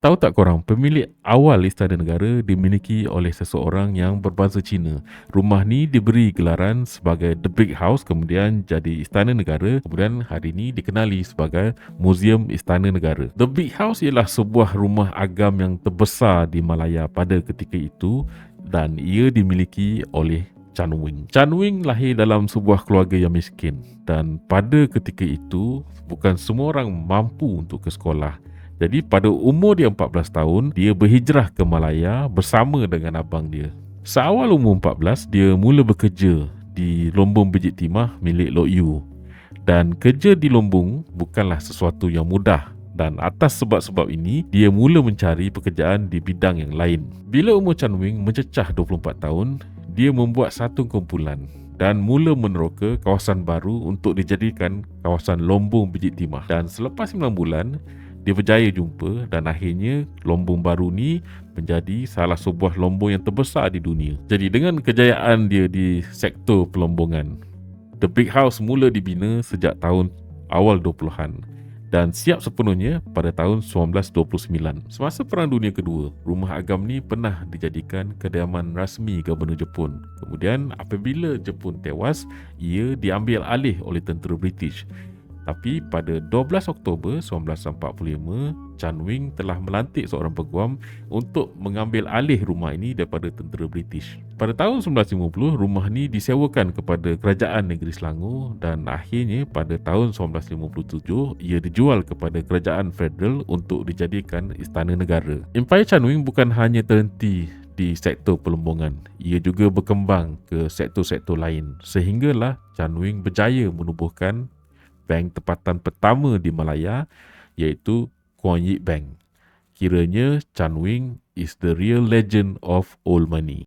Tahu tak korang, pemilik awal Istana Negara dimiliki oleh seseorang yang berbangsa Cina. Rumah ni diberi gelaran sebagai The Big House, kemudian jadi Istana Negara, kemudian hari ini dikenali sebagai Museum Istana Negara. The Big House ialah sebuah rumah agam yang terbesar di Malaya pada ketika itu dan ia dimiliki oleh Chan Wing. Chan Wing lahir dalam sebuah keluarga yang miskin dan pada ketika itu bukan semua orang mampu untuk ke sekolah. Jadi pada umur dia 14 tahun, dia berhijrah ke Malaya bersama dengan abang dia. Seawal umur 14, dia mula bekerja di lombong biji timah milik Lok Yu. Dan kerja di lombong bukanlah sesuatu yang mudah dan atas sebab-sebab ini dia mula mencari pekerjaan di bidang yang lain. Bila umur Chan Wing mencecah 24 tahun, dia membuat satu kumpulan dan mula meneroka kawasan baru untuk dijadikan kawasan lombong biji timah. Dan selepas 9 bulan, dia berjaya jumpa dan akhirnya lombong baru ni menjadi salah sebuah lombong yang terbesar di dunia. Jadi dengan kejayaan dia di sektor pelombongan, The Big House mula dibina sejak tahun awal 20-an dan siap sepenuhnya pada tahun 1929. Semasa Perang Dunia Kedua, rumah agam ni pernah dijadikan kediaman rasmi Gubernur Jepun. Kemudian apabila Jepun tewas, ia diambil alih oleh tentera British tapi pada 12 Oktober 1945, Chan Wing telah melantik seorang peguam untuk mengambil alih rumah ini daripada tentera British. Pada tahun 1950, rumah ini disewakan kepada Kerajaan Negeri Selangor dan akhirnya pada tahun 1957, ia dijual kepada Kerajaan Federal untuk dijadikan Istana Negara. Empire Chan Wing bukan hanya terhenti di sektor pelombongan. Ia juga berkembang ke sektor-sektor lain sehinggalah Chan Wing berjaya menubuhkan bank tempatan pertama di Malaya iaitu Kuan Yi Bank. Kiranya Chan Wing is the real legend of old money.